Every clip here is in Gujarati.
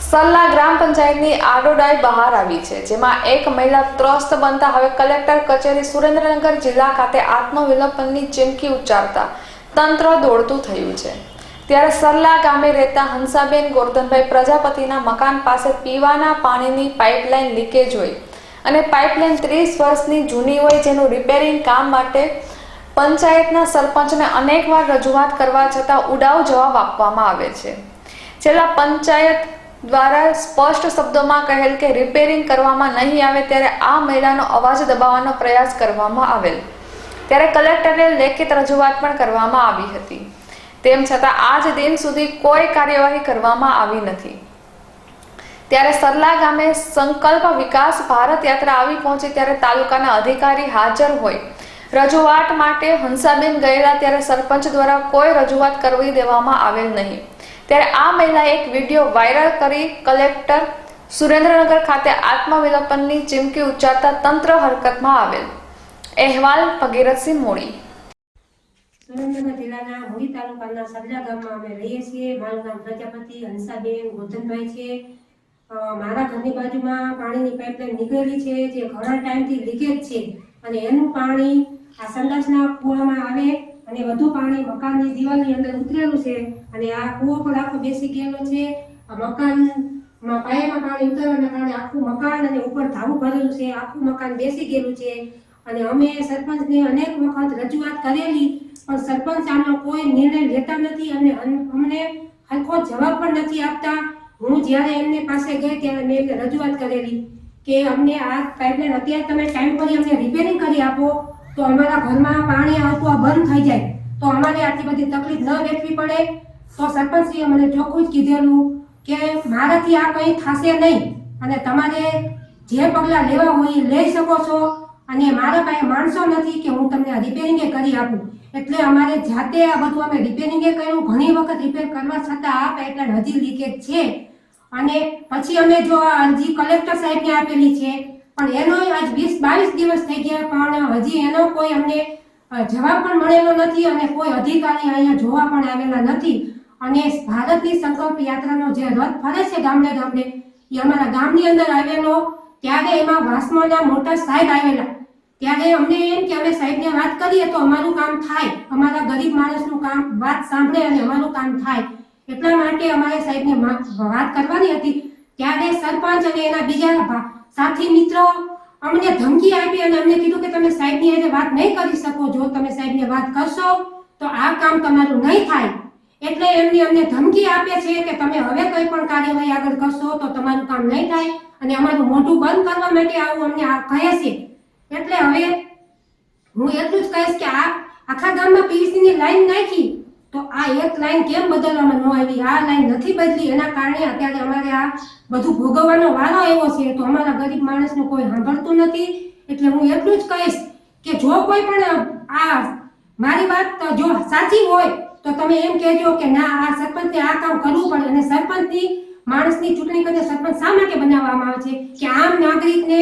સલ્લા ગ્રામ પંચાયતની આડોડાઈ બહાર આવી છે, જેમાં એક મહિલા ત્રસ્ત બનતા હવે કલેક્ટર કચેરી સુરેન્દ્રનગર જિલ્લા ખાતે આત્મવિલોપનની ચીમકી ઉચ્ચારતા તંત્ર દોડતું થયું છે. ત્યારે સરલા ગામે રહેતા હંસાબેન ગોરધનભાઈ પ્રજાપતિના મકાન પાસે પીવાના પાણીની પાઇપલાઇન લીકેજ હોય અને પાઇપલાઇન ત્રીસ વર્ષની જૂની હોય જેનું રિપેરિંગ કામ માટે પંચાયતના સરપંચને અનેકવાર રજૂઆત કરવા છતાં ઉડાવ જવાબ આપવામાં આવે છે. છેલ્લા પંચાયત દ્વારા સ્પષ્ટ શબ્દોમાં કહેલ કે રિપેરિંગ કરવામાં નહીં આવે ત્યારે આ મહિલાનો અવાજ દબાવવાનો પ્રયાસ કરવામાં આવેલ. ત્યારે કલેક્ટરને લેખિત રજૂઆત પણ કરવામાં આવી હતી. તેમ છતાં આજ દિન સુધી કોઈ કાર્યવાહી કરવામાં આવી નથી. ત્યારે સરલા ગામે સંકલ્પ વિકાસ ભારત યાત્રા આવી પહોંચી ત્યારે તાલુકાના અધિકારી હાજર હોય. રજૂઆત માટે હંસાબેન ગયેલા ત્યારે સરપંચ દ્વારા કોઈ રજૂઆત કરવી દેવામાં આવેલ નહીં. ત્યારે આ મહિલાએ એક વીડિયો વાયરલ કરી કલેક્ટર સુરેન્દ્રનગર ખાતે આત્મવિલોપનની ચીમકી ઉચ્ચારતા તંત્ર હરકતમાં આવેલ. અહેવાલ ભગીરથસિંહ મોડી સુરેન્દ્રનગર જિલ્લાના મૂળી તાલુકાના સરજા ગામમાં અમે રહીએ છીએ. મારું નામ પ્રજાપતિ, હંસાબેન ગોધનભાઈ છે. મારા ઘરની બાજુમાં પાણીની પાઇપલાઇન નીકળેલી છે, જે ઘણા ટાઈમથી લીકેજ છે અને એનું પાણી આ સંડાસના કૂવામાં આવે. અને વધુ પાણી મકાનની દિવાલની અંદર ઉતરેલું છે. અને આ કૂવો પણ આખો બેસી ગયેલો છે. આ મકાનમાં પાયામાં પાણી ઉતરવાના કારણે આખું મકાન અને ઉપર ધાવું ભરેલું છે. આખું મકાન બેસી ગયેલું છે. અને અમે સરપંચને અનેક વખત રજૂઆત કરેલી, પણ સરપંચ આનો કોઈ નિર્ણય લેતા નથી અને અમને હરખો જવાબ પણ નથી આપતા. હું જ્યારે એમની પાસે ગઈ ત્યારે મેં રજૂઆત કરેલી કે અમને આ પાઇપલાઇન અત્યારે તમે ટાઈમ પર અમને રિપેરિંગ કરી આપો. તો અમારા ઘરમાં પાણી આવતું આ બંધ થઈ જાય. તો અમારે આટલી બધી તકલીફ ન વેઠવી પડે. તો સરપંચશ્રીએ મને ચોખ્ખું જ કીધેલું કે મારાથી આ કંઈ થશે નહીં અને તમારે જે પગલાં લેવા હોય એ લઈ શકો છો. અને મારા પાસે માણસો નથી કે હું તમને રિપેરિંગે કરી આપું. એટલે અમારે જાતે આ બધું અમે રિપેરિંગે કર્યું. ઘણી વખત રિપેર કરવા છતાં આ પાઇપલાઇન હજી લીકેજ છે. અને પછી અમે જો આ અરજી કલેક્ટર સાહેબને આપેલી છે પણ એનો આજ વીસ બાવીસ દિવસ થઈ ગયા પણ હજી એનો કોઈ અમને જવાબ પણ મળેલો નથી અને કોઈ અધિકારી અહીંયા જોવા પણ આવેલા નથી. અને ભારતની સંકલ્પ યાત્રાનો જે રથ ફરે છે ગામડે ગામડે, એ અમારા ગામની અંદર આવેલો, ત્યારે એમાં વાસમોના મોટા સાહેબ આવેલા. ત્યારે અમને એમ કે અમે સાહેબને વાત કરીએ તો અમારું કામ થાય. અમારા ગરીબ માણસનું કામ, વાત સાંભળે અને અમારું કામ થાય. એટલા માટે અમારે સાહેબને વાત કરવાની હતી. ત્યારે સરપંચ અને એના બીજા સાથી મિત્રો, અમને ધમકી આપી અને અમને કીધું કે તમે સાહેબની હારે વાત નહીં કરી શકો. જો તમે સાહેબને વાત કરશો, તો આ કામ તમારું નહીં થાય. એટલે એમની અમને ધમકી આપે છે કે તમે હવે કોઈ પણ કાર્યવાહી આગળ કરશો તો તમારું કામ નહીં થાય અને અમારું મોઢું બંધ કરવા માટે આવું અમને કહે છે. એટલે હવે હું એટલું જ કહીશ કે આ આખા ગામમાં પીવીસીની લાઈન નાખી. તો આ એક લાઈન કેમ બદલવામાં ન આવી? આ લાઈન નથી બદલી, એના કારણે અત્યારે અમારે આ બધું ભોગવવાનો વારો એવો છે. તો અમારા ગરીબ માણસનું કોઈ સાંભળતું નથી. એટલે હું એટલું જ કહીશ કે જો કોઈ પણ આ મારી વાત જો સાચી હોય, તો તમે એમ કહેજો કે ના, આ સરપંચને આ કામ કરવું પડે અને સરપંચની માણસની ચૂંટણી કરીને સરપંચ શા માટે બનાવવામાં આવે છે? કે આમ નાગરિકને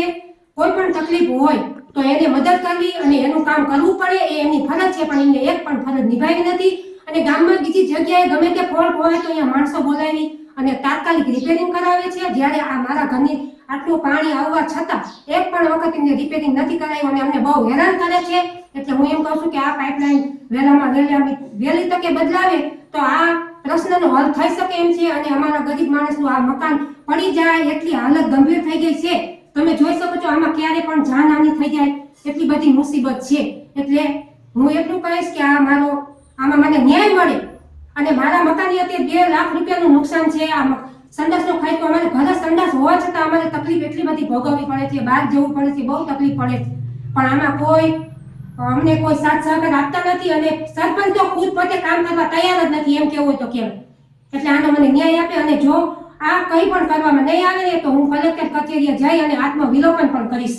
કોઈ પણ તકલીફ હોય તો એને મદદ કરવી અને એનું કામ કરવું પડે, એ એની ફરજ છે, પણ એમને એક પણ ફરજ નિભાવી નથી. અને ગામમાં બીજી જગ્યાએ ગમે તે ફોલ્ટ હોય તો અહીંયા માણસો બોલાવી અને તાત્કાલિક રિપેરિંગ કરાવે છે. જ્યારે આ મારા ઘરની આટલું પાણી આવવા છતાં એક પણ વખત એમને રિપેરિંગ નથી કરાવ્યું અને અમને બહુ હેરાન કરે છે. એટલે હું એમ કહું છું કે આ પાઇપલાઇન વહેલામાં વહેલી વહેલી તકે બદલાવે તો આ પ્રશ્નનો હલ થઈ શકે એમ છે અને અમારા ગરીબ માણસનું આ મકાન પડી જાય એટલી હાલત ગંભીર થઈ ગઈ છે. તમે જોઈ શકો છો, આમાં ક્યારે પણ જાનહાની થઈ જાય, એટલી બધી મુસીબત છે. એટલે હું એટલું કહીશ કે આ મારો, આમાં મને ન્યાય મળે અને મારા મકાનની અત્યારે બે લાખ રૂપિયાનું નુકસાન છે. આ સંડાસનો ખાઈ તો અમારે ઘરે સંડાસ હોવા છતાં અમારે તકલીફ એટલી બધી ભોગવવી પડે છે, બહાર જવું પડે છે, બહુ તકલીફ પડે છે. પણ આમાં કોઈ, અમને કોઈ સાથ સહકાર આપતા નથી અને સરપંચ તો ખુદ પોતે કામ કરવા તૈયાર જ નથી, એમ કેવું હોય તો કેમ? એટલે આનો મને ન્યાય આપે અને જો આ કંઈ પણ કરવામાં નહીં આવે ને તો હું કલેક્ટર કચેરીએ જઈ અને આત્મવિલોપન પણ કરીશ.